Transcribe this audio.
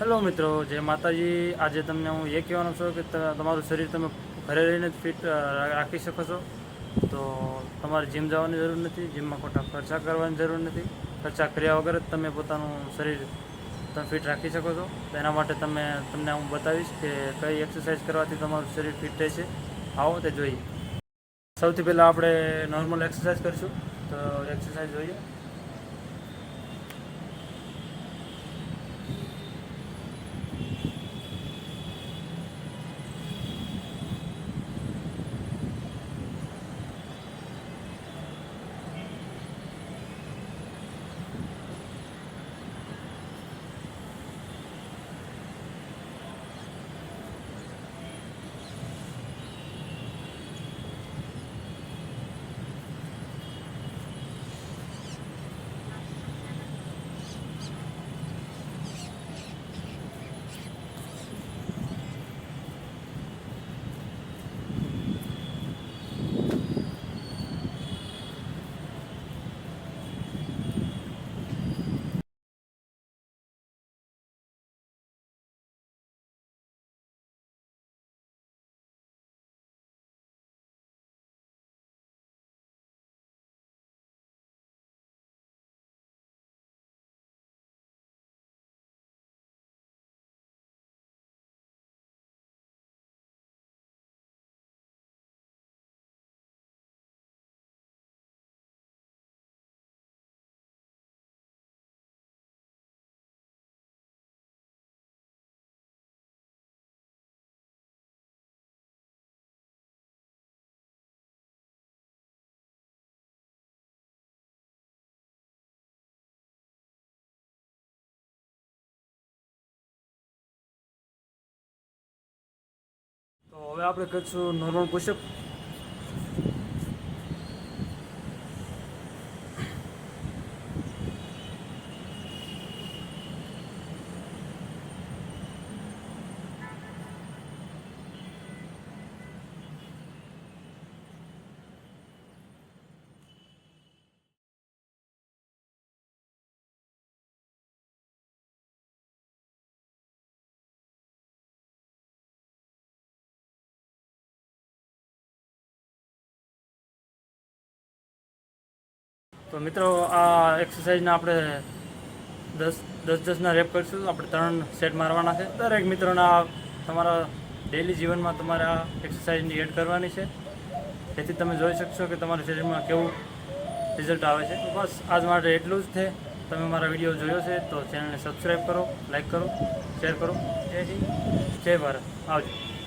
Hello મિત્રો, જય માતાજી. આજે તમને હું એ કહેવાનો છું કે તમારું શરીર તમે ઘરે રહીને જ ફિટ રાખી શકો છો. તો તમારે જીમ જવાની જરૂર નથી, જીમમાં ખોટા ખર્ચા કરવાની જરૂર નથી. ખર્ચા કર્યા વગર જ તમે પોતાનું શરીર તમે ફિટ રાખી શકો છો. તેના માટે તમે, તમને હું બતાવીશ કે કઈ એક્સરસાઇઝ કરવાથી તમારું શરીર ફિટ રહેશે આવો તે જોઈએ. સૌથી પહેલાં આપણે નોર્મલ એક્સરસાઇઝ કરીશું. તો એક્સરસાઇઝ જોઈએ. તો હવે આપણે કરીશું નોર્મલ પુશઅપ. તો મિત્રો, આ એક્સરસાઇઝના આપણે દસ દસ દસના રેપ કરીશું. આપણે ત્રણ સેટ મારવાના છે. દરેક મિત્રોના તમારા ડેલી જીવનમાં તમારે આ એક્સરસાઇઝની એડ કરવાની છે. જેથી તમે જોઈ શકશો કે તમારા શરીરમાં કેવું રિઝલ્ટ આવે છે. બસ, આજ માટે એટલું જ છે. તમે મારા વીડિયો જોયો છે, તો ચેનલને સબસ્ક્રાઈબ કરો લાઈક કરો શેર કરો. જય જય ભારત. આવજો.